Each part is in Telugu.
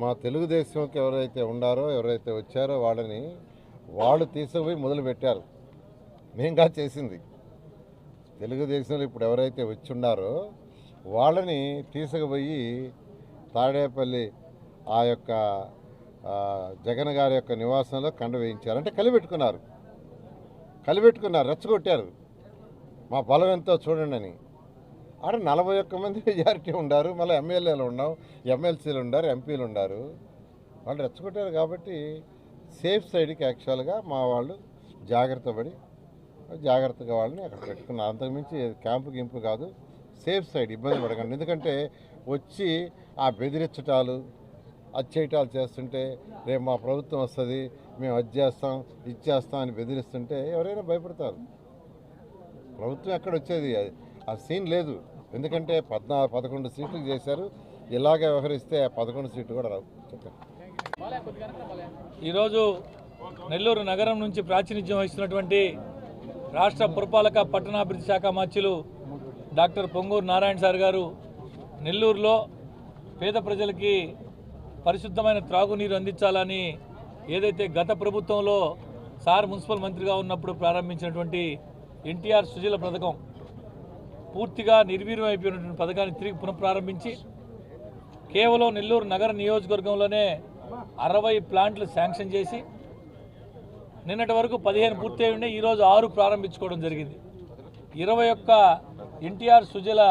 మా తెలుగుదేశంకి ఎవరైతే ఉండారో ఎవరైతే వచ్చారో వాళ్ళని వాళ్ళు తీసుకుపోయి మొదలుపెట్టారు మేంగా చేసింది. తెలుగుదేశంలో ఇప్పుడు ఎవరైతే వచ్చి ఉన్నారో వాళ్ళని తీసుకుపోయి తాడేపల్లి ఆ యొక్క జగన్ గారి యొక్క నివాసంలో కండ వేయించారు. అంటే కలిపెట్టుకున్నారు. కలిపెట్టుకున్నారు రెచ్చగొట్టారు. మా బలం ఎంతో చూడండి అని. ఆడ నలభై ఒక్క మంది మెజారిటీ ఉండారు మళ్ళీ ఎమ్మెల్యేలు ఉన్నాం ఎమ్మెల్సీలు ఉండారు ఎంపీలు ఉండారు. వాళ్ళు రెచ్చగొట్టారు కాబట్టి సేఫ్ సైడ్కి యాక్చువల్గా మా వాళ్ళు జాగ్రత్త పడి జాగ్రత్తగా వాళ్ళని అక్కడ పెట్టుకున్నారు. అంతకుమించి క్యాంపు గింపు కాదు సేఫ్ సైడ్ ఇబ్బంది పడకండి. ఎందుకంటే వచ్చి ఆ బెదిరించటాలు అచ్చేయటాలు చేస్తుంటే రేపు మా ప్రభుత్వం వస్తుంది మేము అది చేస్తాం ఇది చేస్తాం అని బెదిరిస్తుంటే ఎవరైనా భయపడతారు. ప్రభుత్వం ఎక్కడ వచ్చేది? అది- ఆ సీన్ లేదు. ఎందుకంటే పద్నా పదకొండు సీట్లు చేశారు. ఇలాగే వ్యవహరిస్తే పదకొండు సీట్లు కూడా రావు. చెప్పండి. ఈరోజు నెల్లూరు నగరం నుంచి ప్రాతినిధ్యం వహిస్తున్నటువంటి రాష్ట్ర పురపాలక పట్టణాభివృద్ధి శాఖ మార్చులు డాక్టర్ పొంగూరు నారాయణ సార్ గారు నెల్లూరులో పేద ప్రజలకి పరిశుద్ధమైన త్రాగునీరు అందించాలని ఏదైతే గత ప్రభుత్వంలో సార్ మున్సిపల్ మంత్రిగా ఉన్నప్పుడు ప్రారంభించినటువంటి ఎన్టీఆర్ సుజల పథకం పూర్తిగా నిర్వీర్యం అయిపోయినటువంటి పథకాన్ని తిరిగి పునఃప్రారంభించి కేవలం నెల్లూరు నగర నియోజకవర్గంలోనే అరవై ప్లాంట్లు శాంక్షన్ చేసి నిన్నటి వరకు పదిహేను పూర్తయి ఉండే ఈరోజు ఆరు ప్రారంభించుకోవడం జరిగింది. ఇరవై ఒక్క ఎన్టీఆర్ సుజల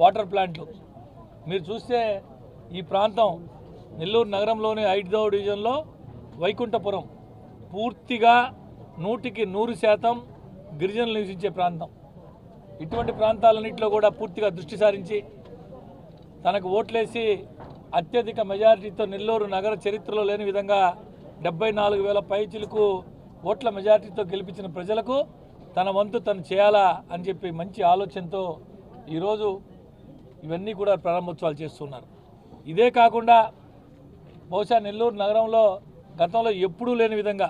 వాటర్ ప్లాంట్లు. మీరు చూస్తే ఈ ప్రాంతం నెల్లూరు నగరంలోని ఐదవ డివిజన్లో వైకుంఠపురం పూర్తిగా నూటికి నూరు శాతం గిరిజనులు నివసించే ప్రాంతం. ఇటువంటి ప్రాంతాలన్నింటిలో కూడా పూర్తిగా దృష్టి సారించి తనకు ఓట్లేసి అత్యధిక మెజారిటీతో నెల్లూరు నగర చరిత్రలో లేని విధంగా డెబ్బై నాలుగు వేల పైచిలకు ఓట్ల మెజారిటీతో గెలిపించిన ప్రజలకు తన వంతు తను చేయాలా అని చెప్పి మంచి ఆలోచనతో ఈరోజు ఇవన్నీ కూడా ప్రారంభోత్సవాలు చేస్తున్నారు. ఇదే కాకుండా బహుశా నెల్లూరు నగరంలో గతంలో ఎప్పుడూ లేని విధంగా